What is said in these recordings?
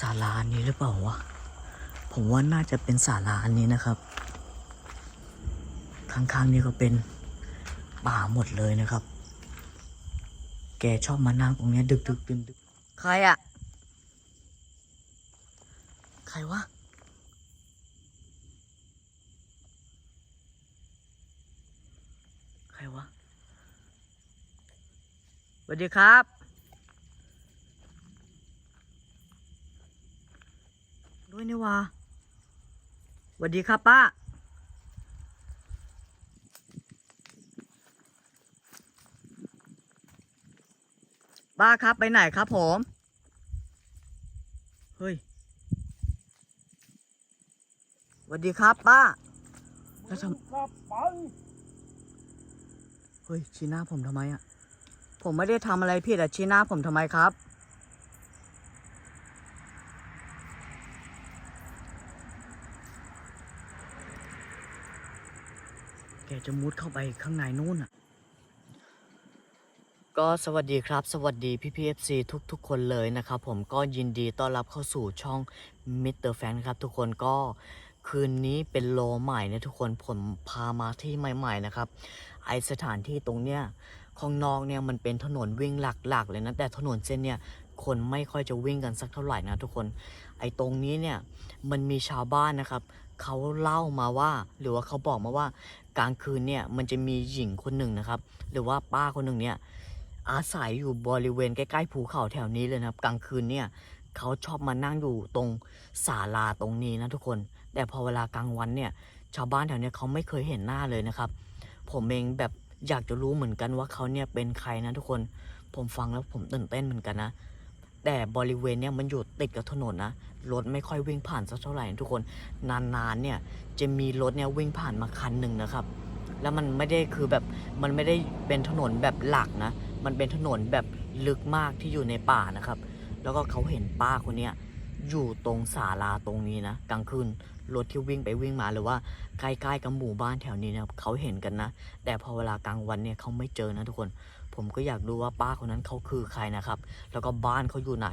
ศาลานี้หรือเปล่าวะ ผมว่าน่าจะเป็นศาลาอันนี้นะครับ ข้างๆนี่ก็เป็นป่าหมดเลยนะครับ แกชอบมานั่งตรงนี้ดึกดึกดึกดึกใครอะใครวะใครวะสวัสดีครับ ด้วย นี่วะสวัสดีครับป้า ป้าครับไปไหนครับผม เฮ้ยสวัสดีครับป้าแล้วทำกลับไปเฮ้ยชี้หน้าผมทำไมอะผมไม่ได้ทำอะไรผิดอะชี้หน้าผมทำไมครับ แกจะมุดเข้าไปข้างในนู่นอะก็สวัสดีครับ สวัสดีพี่พีเอฟซีทุก ๆ คนเลยนะครับผมก็ยินดีต้อนรับเข้าสู่ช่องมิสเตอร์แฟนครับ ทุกคนก็คืนนี้เป็นโลใหม่นะทุกคนผมพามาที่ใหม่ ๆ นะครับ ไอสถานที่ตรงเนี้ยของนอกเนี่ยมันเป็นถนนวิ่งหลักๆ เลยนะ แต่ถนนเส้นเนี่ยคนไม่ค่อยจะวิ่งกันสักเท่าไหร่นะทุกคน ไอตรงนี้เนี่ยมันมีชาวบ้านนะครับ เขาเล่ามาว่า หรือว่าเขาบอกมาว่ากลางคืนเนี่ยมันจะมีหญิงคนหนึ่งนะครับ หรือว่าป้าคนหนึ่งเนี่ยอาศัยอยู่บริเวณใกล้ๆภูเขาแถวนี้เลยนะครับ กลางคืนเนี่ยเขาชอบมานั่งอยู่ตรงศาลาตรงนี้นะทุกคน แต่พอเวลากลางวันเนี่ยชาวบ้านแถวนี้เขาไม่เคยเห็นหน้าเลยนะครับ ผมเองแบบอยากจะรู้เหมือนกันว่าเขาเนี่ยเป็นใครนะทุกคน ผมฟังแล้วผมตื่นเต้นเหมือนกันนะ แต่บริเวณเนี่ยมันอยู่ติดกับถนนนะรถไม่ค่อยวิ่งผ่านสักเท่าไหร่นะทุกคนนานๆเนี่ยจะมีรถเนี่ยวิ่งผ่านมาคันหนึ่งนะครับ แล้วมันไม่ได้คือแบบมันไม่ได้เป็นถนนแบบหลักนะ มันเป็นถนนแบบลึกมากที่อยู่ในป่านะครับ แล้วก็เขาเห็นป้าคนเนี้ยอยู่ตรงศาลาตรงนี้นะกลางคืนรถที่วิ่งไปวิ่งมาหรือว่าใกล้ๆกับหมู่บ้านแถวนี้นะเขาเห็นกันนะ แต่พอเวลากลางวันเนี่ยเขาไม่เจอนะทุกคน ผมก็อยากรู้ว่าป้าคนนั้นเขาคือใครนะครับ แล้วก็บ้านเขาอยู่ไหน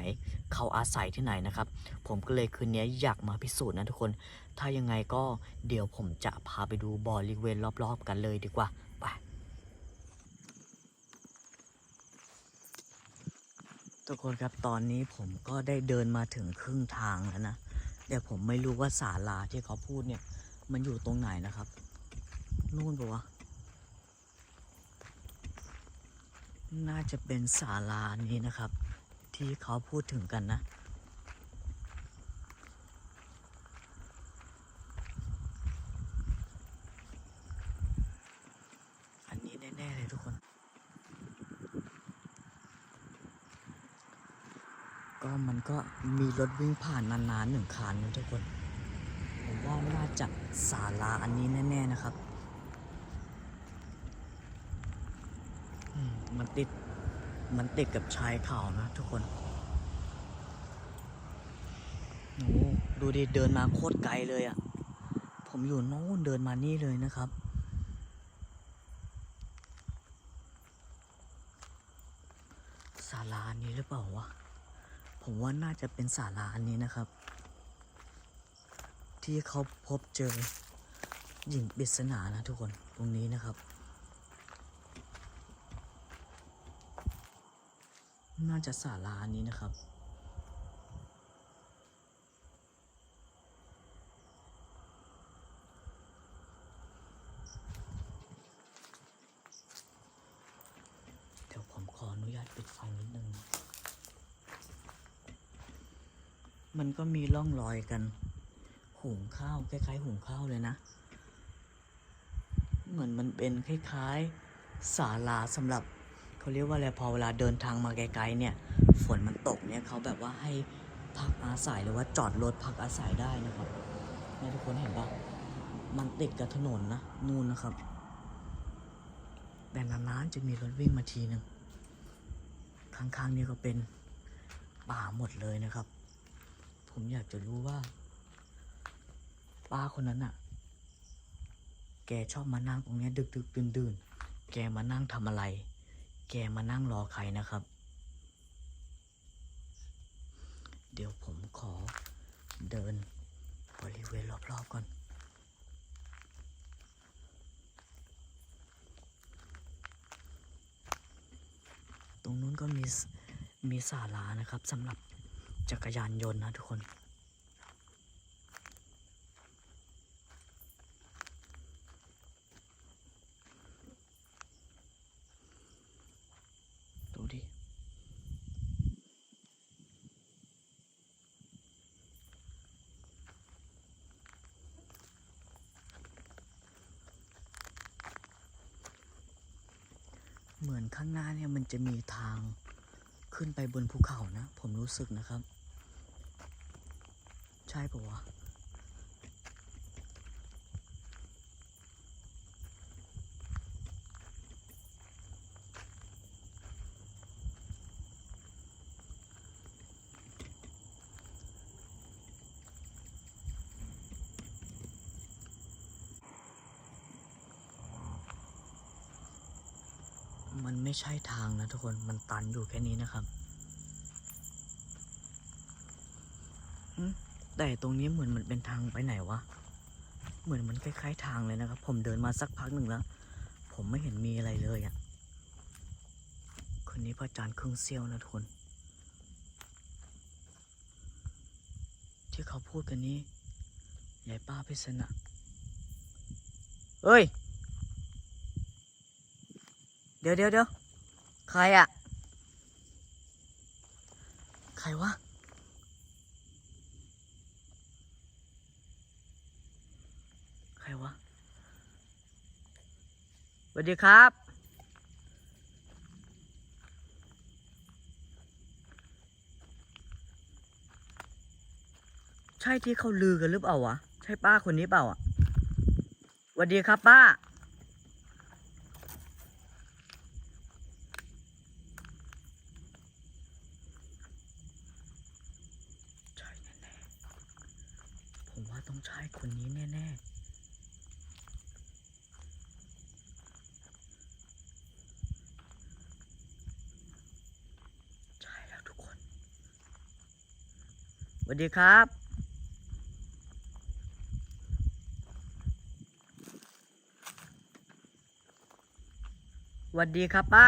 เขาอาศัยที่ไหนนะครับ ผมก็เลยคืนนี้อยากมาพิสูจน์นะทุกคน ถ้ายังไงก็เดี๋ยวผมจะพาไปดูบริเวณรอบๆ กันเลยดีกว่าไปทุกคนครับตอนนี้ผมก็ได้เดินมาถึงครึ่งทางแล้วนะแต่ผมไม่รู้ว่าศาลาที่เขาพูดเนี่ย มันอยู่ตรงไหนนะครับ นู่นปะวะ น่าจะเป็นศาลานี้นะครับ ที่เขาพูดถึงกันนะ อันนี้แน่ ๆ เลยทุกคน ก็มันก็มีรถวิ่งผ่านนานๆหนึ่งคันนะทุกคน ผมว่าน่าจะศาลาอันนี้แน่ ๆ นะครับ มันติด มันติดกับชายเขานะทุกคนโอ้ดูดิ เดินมาโคตรไกลเลยอะ่ะ ผมอยู่โน้นเดินมานี่เลยนะครับ ศาลานี้หรือเปล่าวะ ผมว่าน่าจะเป็นศาลาอันนี้นะครับ ที่เขาพบเจอหญิงปริศนานะทุกคนตรงนี้นะครับ น่าจะศาลาอันนี้นะครับ เดี๋ยวผมขออนุญาตปิดไฟนิดนึง มันก็มีร่องรอยกัน หุงข้าวคล้ายๆ หุงข้าวเลยนะ เหมือนมันเป็นคล้ายๆศาลาสำหรับ เขาเรียกว่าอะไรพอเวลาเดินทางมาไกลๆเนี่ยฝนมันตกเนี่ยเขาแบบว่าให้พักอาศัยหรือว่าจอดรถพักอาศัยได้นะครับนี่ยทุกคนเห็นปะมันติดกับถนนนะนู่นนะครับ แต่นานๆจะมีรถวิ่งมาทีหนึ่งข้างๆนี่ก็เป็นป่าหมดเลยนะครับ ผมอยากจะรู้ว่า ป้าคนนั้นอะแกชอบมานั่งตรงนี้ดึกดึกดื่นดื่นๆ แกมานั่งทำอะไร แกมานั่งรอใครนะครับ เดี๋ยวผมขอเดินบริเวณรอบๆก่อนตรงนู้นก็มีมีศาลานะครับสำหรับจักรยานยนต์นะทุกคน ดูดิ เหมือนข้างหน้าเนี่ยมันจะมีทางขึ้นไปบนภูเขานะ ผมรู้สึกนะครับ ใช่ปะวะ มันไม่ใช่ทางนะทุกคน มันตันอยู่แค่นี้นะครับแต่ตรงนี้เหมือนมันเป็นทางไปไหนวะ เหมือนมันคล้ายๆทางเลยนะครับ ผมเดินมาสักพักหนึ่งแล้ว ผมไม่เห็นมีอะไรเลยอะ่ะ คนนี้พระอาจารย์ครึ่งเซี่ยวนะทุกคน ที่เขาพูดกันนี้ยายป้าพิษณะเฮ้ย ดี๋ยวเดี๋ยวเดี๋ยวใครอะใครวะ ใครวะสวัสดีครับ ใช่ที่เขาลือกันหรือเปล่าวะ ใช่ป้าคนนี้เปล่าอะสวัสดีครับป้า ใช่แน่ๆ ผมว่าต้องใช่คนนี้แน่ๆ ใช่แล้วทุกคน สวัสดีครับ สวัสดีครับป้า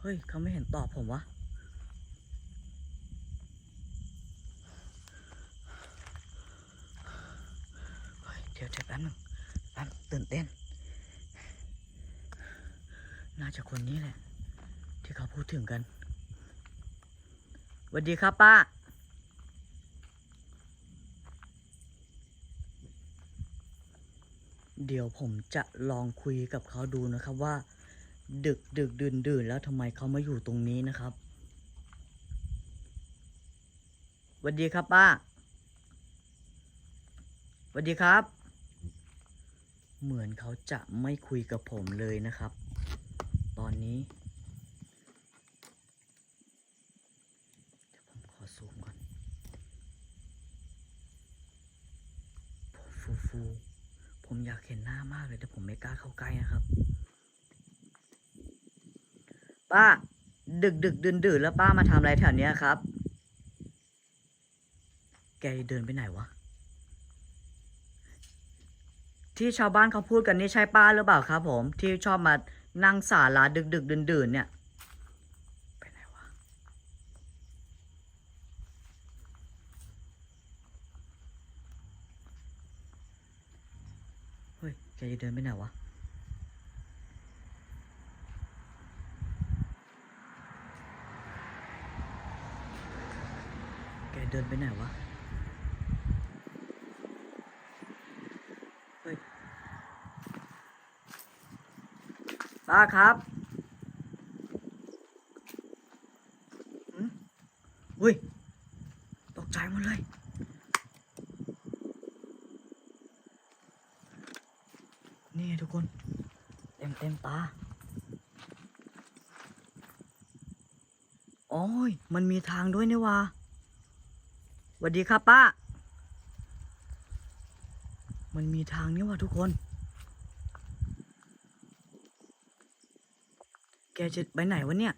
เฮ้ย เขาไม่เห็นตอบผมวะเฮ้ยเดี๋ยวเดี๋ยวแป๊บนึงแป๊บตื่นเต้น น่าจะคนนี้แหละ ที่เขาพูดถึงกัน วัสดีครับป้า เดี๋ยวผมจะลองคุยกับเขาดูนะครับว่า ดึกดึกดื่นดื่นแล้วทำไมเขามาอยู่ตรงนี้นะครับสวัสดีครับป้าสวัสดีครับ เหมือนเขาจะไม่คุยกับผมเลยนะครับ ตอนนี้ เดี๋ยวผมขอซูมก่อน ผมฟูฟูผมอยากเห็นหน้ามากเลยแต่ผมไม่กล้าเข้าใกล้นะครับ ป้า ดึกดึกดื่นดื่นแล้วป้ามาทำอะไรแถวเนี้ยครับ แกเดินไปไหนวะ ที่ชาวบ้านเขาพูดกันนี่ใช่ป้าหรือเปล่าครับ ผมที่ชอบมานั่งสาลาดึกดึกดื่นดื่นเนี่ย ไปไหนวะ แกจะเดินไปไหนวะแกเดินไปไหนวะเฮ้ยป้าครับหืมอุ้ย ตกใจหมดเลย ย มันมีทางด้วยนี่วะสวัสดีครับป้า มันมีทางนี่วะทุกคน แกจะไปไหนวะเนี่ย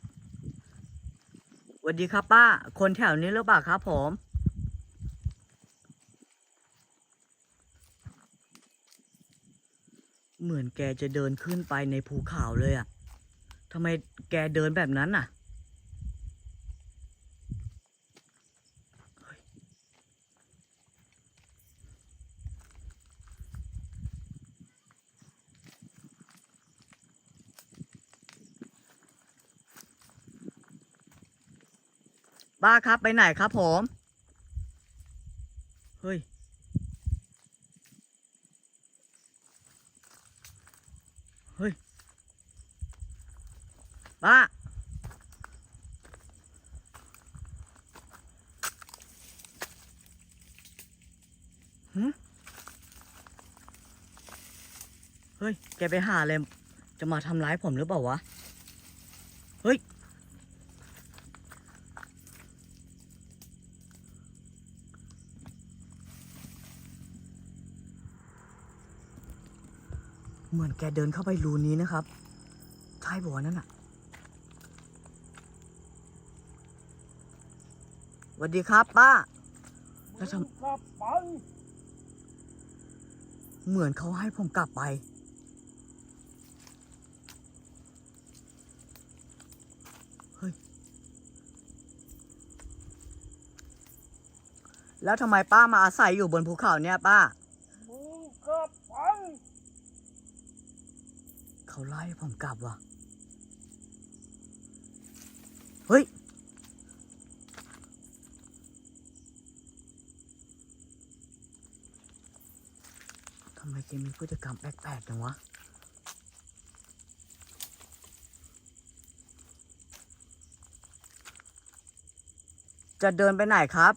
สวัสดีครับป้า คนแถวนี้หรือเปล่าครับผมเหมือนแกจะเดินขึ้นไปในภูเขาเลยอะทำไมแกเดินแบบนั้นน่ะ ป้าครับไปไหนครับผม เฮ้ย เฮ้ย ป้า หืเฮ้ย แกไปหาอะไร จะมาทำร้ายผมหรือเปล่าวะ เฮ้ย เหมือนแกเดินเข้าไปรูนี้นะครับ ใช่บอกว่านั่นอะสวัสดีครับป้าแล้วทกลับไปำเหมือนเขาให้ผมกลับไป เฮ้ย แล้วทำไมป้ามาอาศัยอยู่บนภูเขาเนี่ยป้า มึงกลับไป เขาไล่ผมกลับว่ะ เฮ้ย ทำไมแกมีพฤติกรรมแปลกๆจังวะจะเดินไปไหนครับ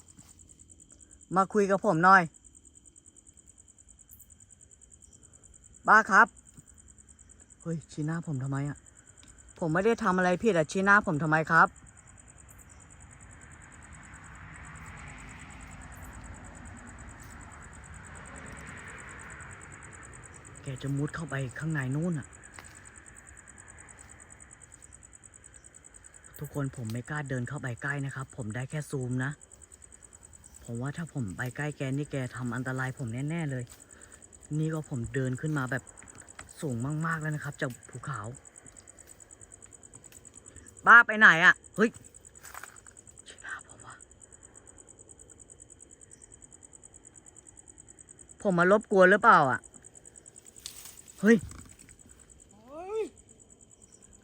มาคุยกับผมหน่อย บ้าครับ เฮ้ยชี้หน้าผมทำไมอะผมไม่ได้ทำอะไรผิดอะชี้หน้าผมทำไมครับ แกจะมุดเข้าไปข้างในนู่นอะทุกคนผมไม่กล้าเดินเข้าไปใกล้นะครับ ผมได้แค่ซูมนะ ผมว่าถ้าผมไปใกล้แกนี่แกทำอันตรายผมแน่ ๆ เลย นี่ก็ผมเดินขึ้นมาแบบ สูงมาก ๆ แล้วนะครับ จากภูเขา บ้าไปไหนอะ่ะ เฮ้ยชี้หน้าผมวะผมมารบกวนหรือเปล่าอะ่ะ เฮ้ยเฮ้ย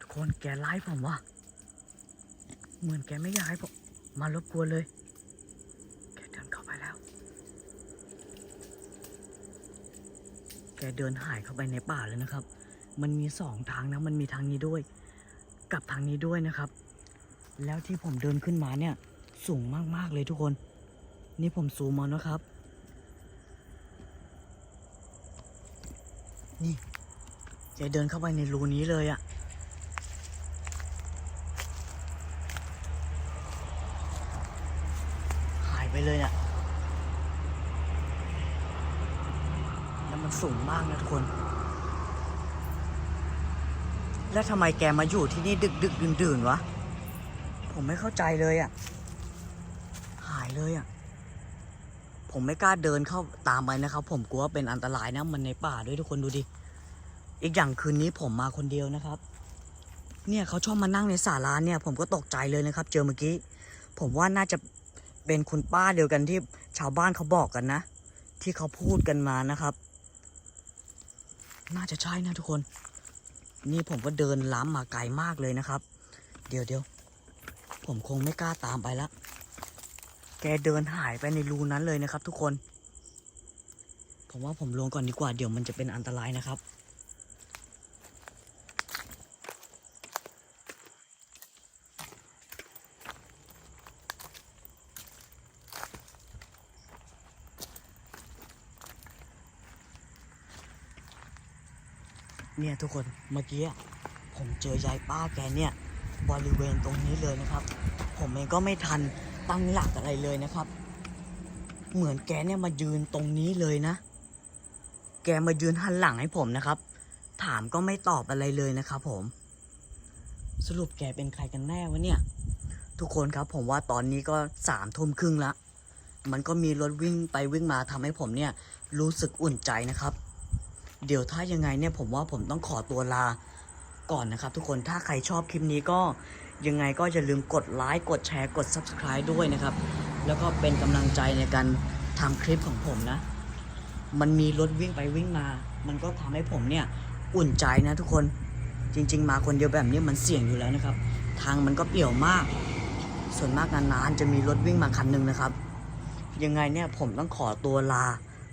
ทุกคนแกไล่ผมวะเหมือนแกไม่อยากให้ผมมารบกวนเลย แกเดินเข้าไปแล้ว แกเดินหายเข้าไปในป่าเลยนะครับ มันมีสองทางนะ มันมีทางนี้ด้วย กับทางนี้ด้วยนะครับ แล้วที่ผมเดินขึ้นมาเนี่ย สูงมากๆเลยทุกคน นี่ผมซูมมานะครับ นี่แกเดินเข้าไปในรูนี้เลยอะหายไปเลยอะแล้ว มากนะทุกคน แล้วทำไมแกมาอยู่ที่นี่ดึกดึกดื่นดื่นวะ ผมไม่เข้าใจเลยอะหายเลยอะผมไม่กล้าเดินเข้าตามไปนะครับ ผมกลัวเป็นอันตรายนะ มันในป่าด้วยทุกคนดูดิ อีกอย่างคืนนี้ผมมาคนเดียวนะครับ เนี่ยเขาชอบมานั่งในศาลาเนี่ย ผมก็ตกใจเลยนะครับ เจอเมื่อกี้ ผมว่าน่าจะเป็นคุณป้าเดียวกันที่ชาวบ้านเขาบอกกันนะ ที่เขาพูดกันมานะครับ น่าจะใช่นะทุกคน นี่ผมก็เดินล้ำมาไกลมากเลยนะครับ เดี๋ยวเดี๋ยวผมคงไม่กล้าตามไปละ แกเดินหายไปในรูนั้นเลยนะครับ ทุกคน ผมว่าผมลงก่อนดีกว่า เดี๋ยวมันจะเป็นอันตรายนะครับ เนี่ยทุกคนเมื่อกี้ผมเจอยายป้าแกเนี่ยบริเวณตรงนี้เลยนะครับ ผมเองก็ไม่ทันตั้งหลักอะไรเลยนะครับ เหมือนแกเนี่ยมายืนตรงนี้เลยนะ แกมายืนหันหลังให้ผมนะครับ ถามก็ไม่ตอบอะไรเลยนะครับผม สรุปแกเป็นใครกันแน่วะเนี่ย ทุกคนครับผมว่าตอนนี้ก็สามทุ่มครึ่งละมันก็มีรถวิ่งไปวิ่งมาทำให้ผมเนี่ยรู้สึกอุ่นใจนะครับ เดี๋ยวถ้ายังไงเนี่ยผมว่าผมต้องขอตัวลาก่อนนะครับ ทุกคนถ้าใครชอบคลิปนี้ก็ยังไงก็อย่าลืมกดไลค์กดแชร์กด Subscribe ด้วยนะครับ แล้วก็เป็นกำลังใจในการทำคลิปของผมนะ มันมีรถวิ่งไปวิ่งมา มันก็ทำให้ผมเนี่ยอุ่นใจนะทุกคนจริง ๆ มาคนเดียวแบบนี้มันเสี่ยงอยู่แล้วนะครับ ทางมันก็เปี่ยวมาก ส่วนมากนานๆจะมีรถวิ่งมาคันหนึ่งนะครับ ยังไงเนี่ยผมต้องขอตัวลา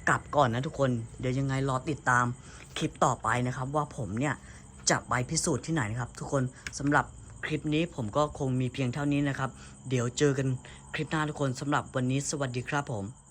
กลับก่อนนะทุกคน เดี๋ยวยังไงรอติดตามคลิปต่อไปนะครับ ว่าผมเนี่ยจะไปพิสูจน์ที่ไหนนะครับ ทุกคนสำหรับคลิปนี้ผมก็คงมีเพียงเท่านี้นะครับ เดี๋ยวเจอกันคลิปหน้าทุกคนสำหรับวันนี้สวัสดีครับผม